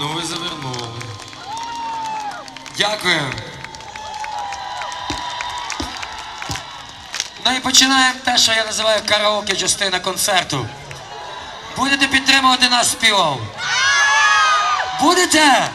Ну ви завернули. Дякую. Ну і починаємо те, що я називаю караоке частина концерту. Будете підтримувати нас співом? Будете?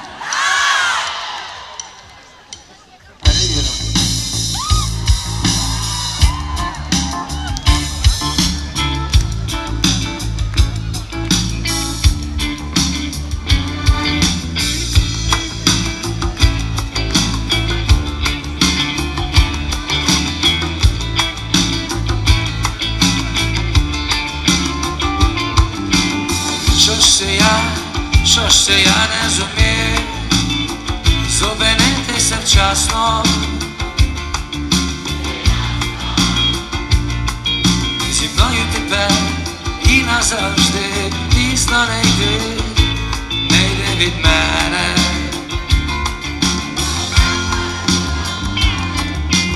Що я не зумів зупинитися вчасно. Зі мною тепер і назавжди пізно не йди, не йди від мене.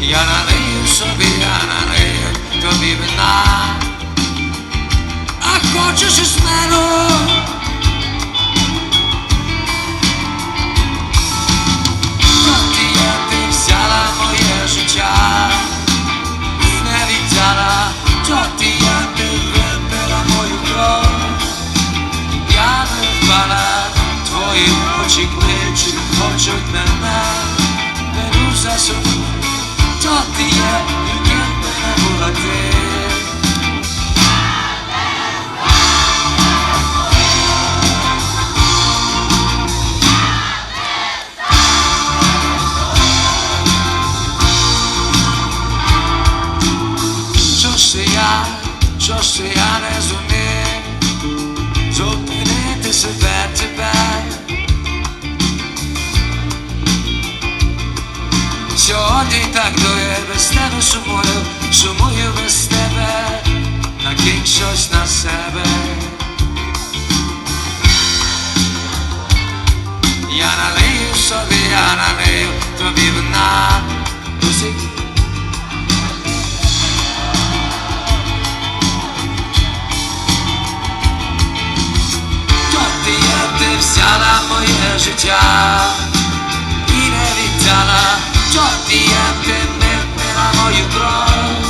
Я налию собі, я налию тобі вина. А хочеш із мене що ж я не зумів зупинити себе тепер. Сьогодні так дує без тебе сумую, сумую без тебе, накинь щось на себе. Я налию собі, я налию тобі вина. Усі взяла моє життя і не віддала, чорті, я ти не пила мою кров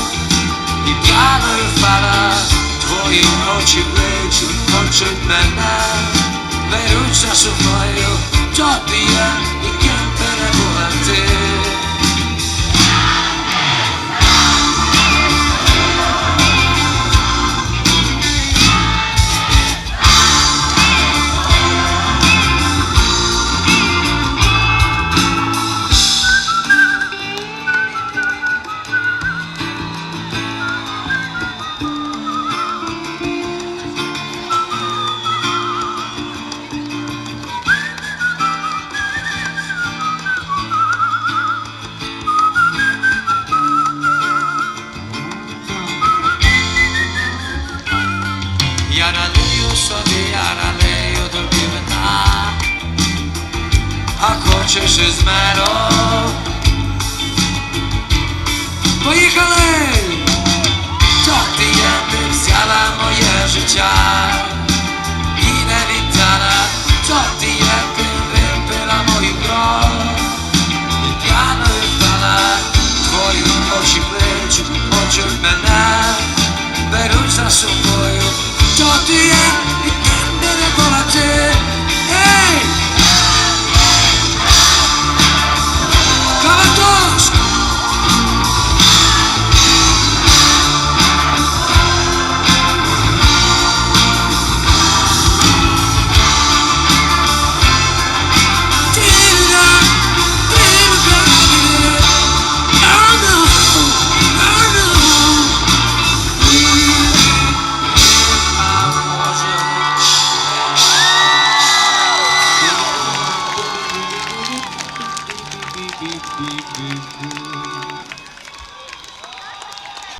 і п'яною впала, твої очі кличуть, хочуть мене, беруться собою, тоді із мене. Поїхали! ти я ти взяла моє життя